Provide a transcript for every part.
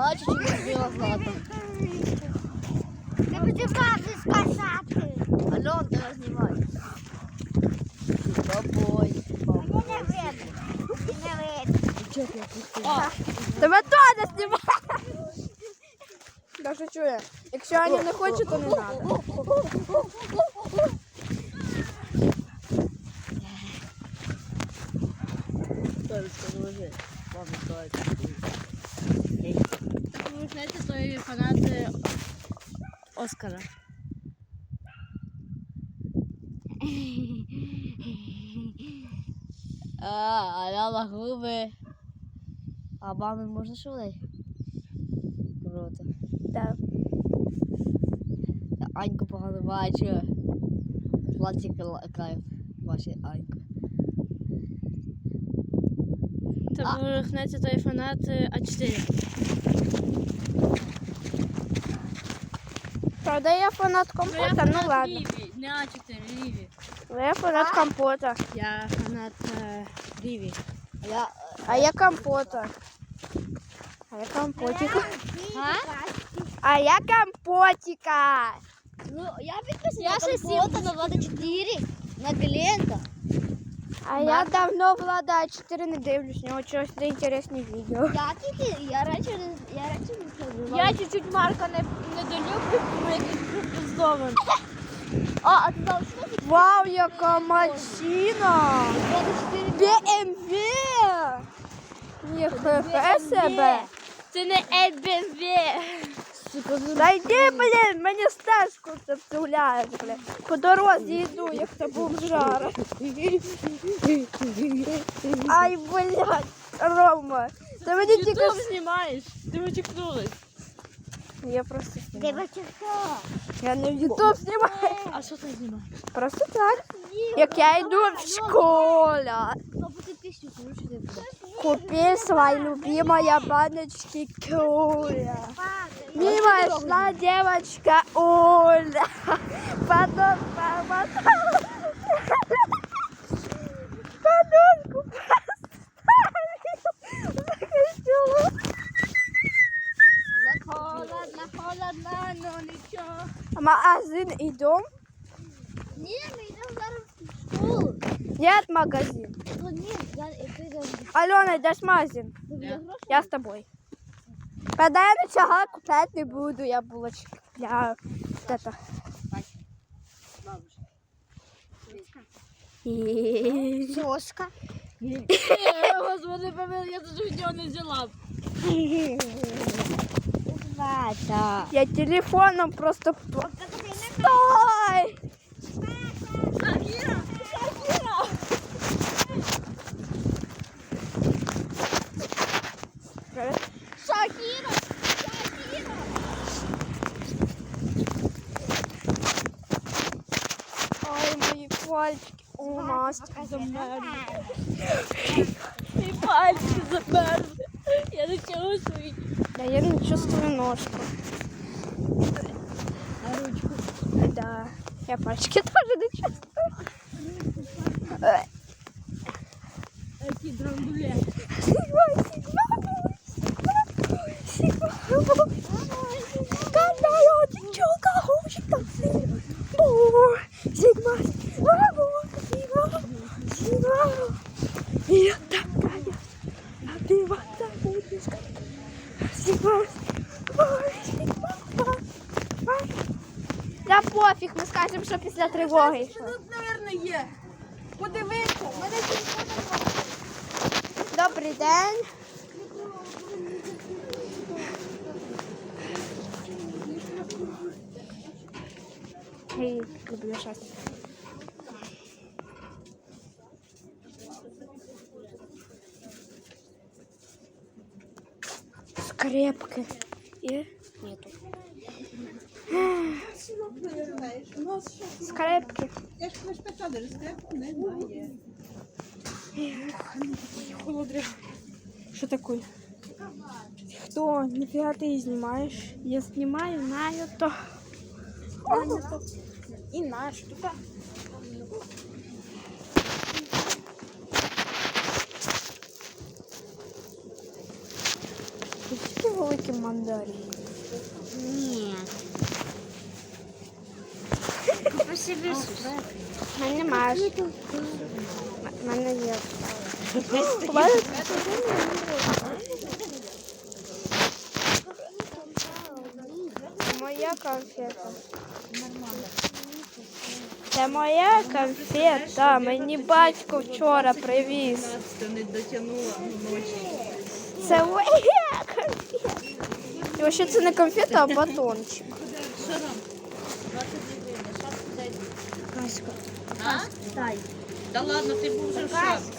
А мала чуть-чуть не збила злата. Не буде бази сказати. Альон, ти нас знімай. Тобой. Мені не видно. Не видно. Тебе теж знімає. Я шучу я. Якщо Аня не хоче, то не треба. Оскара. А, Аляна губи. А мами можна шулей? Круто. Так. Аньку погано бачу. Платик кайф. Бачить Аньку. Так ви знаєте, той фанат е, А4. Правда, я фанат компота, ну ладно. Ліві, не А4, Ліві. Я фанат компота. Я фанат е, Ліві. Я... А я компота. А я компотика. А я компотика. Ну, я підписана Я на ще компота на Влада 4, на Глента. А я давно влада 4 не дивлюсь, у нього чогось не інтересні відео. Я тільки, я раніше не, я раніше не слухала. Я чуть-чуть Марка не, не долюблю, тому якийсь припиздований. А, а ти знав, що? Вау, яка машина! Влада 4 BMW! Ні, хе себе. Це не ЕБВ. Сука, ну, Та йди, блін, мені стежку це втуляє, блін. По дорозі йду, як це бомжара. Ай, блядь, Рома. Та мені тільки... Ютуб знімаєш. Ти вичікнулась. Я просто знімаю. Я не в Ютуб знімаю. А що ти знімаєш? Просто так. Як я йду в школу. ну, ти слушай, Купи свои любимые баночки Коля. Мимо шла девочка Оля. Потом помотала. Подушку поставила. Холодно, холодно, но нічого. В магазин идем? Ні, ми йдемо зараз в школу. Нет, магазин. Ну ні, я ти йдеш. Алена, йдеш в магазин? Я с тобой. Я нічого купляти не буду, я булочки. Вот это. Соска. Господи, помил, я тут відео не взяла. Я телефоном просто... Стой! Пальчики. О, Настя. І пальці замерзли. Я не чувствую. Да я не чувствую ножку. На ручку. Да. Я пальчики тоже не чувствую. Які драндуле. Сигма, сигма, сигма, сигма. Канаю, девчонка, хочет танцевать. Бу, Сигма, сигма, бу, сигма, сигма. Я такая, а ты вот так будешь. Сигма, ой, сигма, ой. Да пофіг, ми скажемо, що після тривоги йшло. Тут, мабуть, є. Подивися, мене Добрий день. Гей, люблю щастя. Скрепки. І Скрепки. Я ж ми ж питали, скрепку немає. Холодре. Що таке? Хто? Ніфіга ти її знімаєш? Я знімаю на то. І на что-то. Такі великі мандарини. Собі У мене немає. Мене є. Моя конфета. Це моя конфета. Мені батько вчора привіз. Це моя конфета. І вообще це не конфета, а батончик. Що там? Казка. А? Дай. Та ладно, ти був вже в шапці.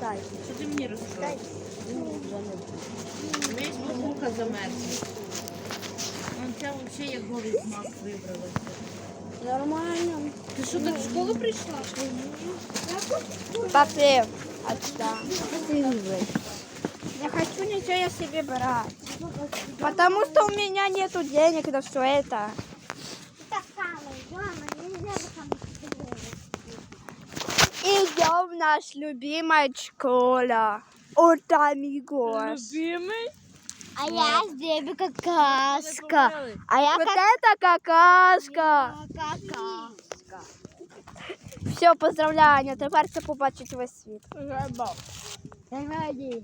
Дай. Що ти мені розказав? Весь бабуха замерзла. Он ця взагалі як голий смак вибралася. Нормально. Ти що, так в школу прийшла? Папе, отсюда. Ти любиш. Не хочу ничего себе брать. Потому что у меня нету денег на все это. Наш любимая школа. От амигос. Любимый? А я с Деби какашка. А я Вот это какашка. Какашка. Все, поздравляю, Аня, тепер це побачить весь світ. Раді.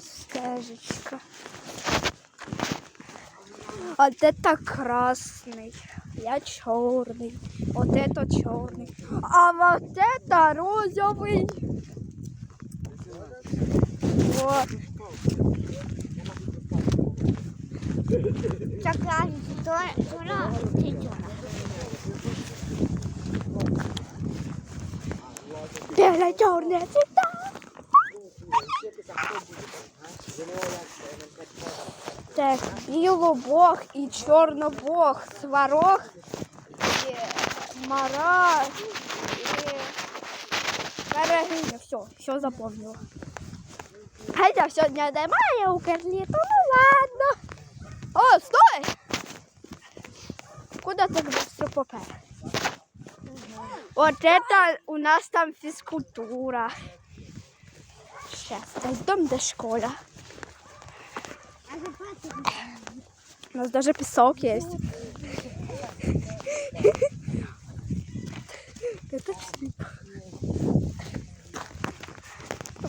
Стежечка. Вот это красный. Я черный. Вот это черный. А вот это розовый. Вот. Це кажуть, то Тура, ти Бело черные цвета. Так, білобог і чорнобог, сварог, і мара, і берегиня. Все, все запомнила. Хотя сьогодні немає у Карліту, ну ладно. О, стой! Куда так быстро попер? Вот это у нас там физкультура. Сейчас дойдем до школы. У нас даже песок есть. Это снег.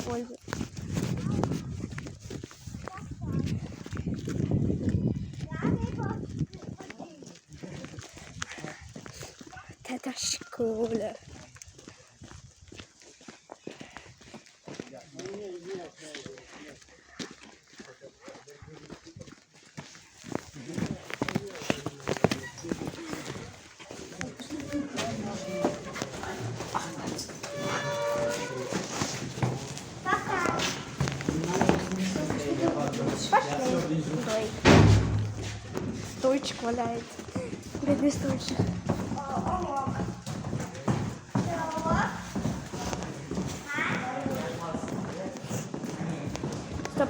Ой, вот это школа. Коля. Пошли. Стойчик валяется. Бедный стойчик. Стоп,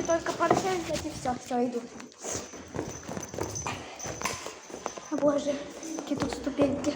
мне только подсядь, и все, все, иду. Боже, какие тут ступеньки.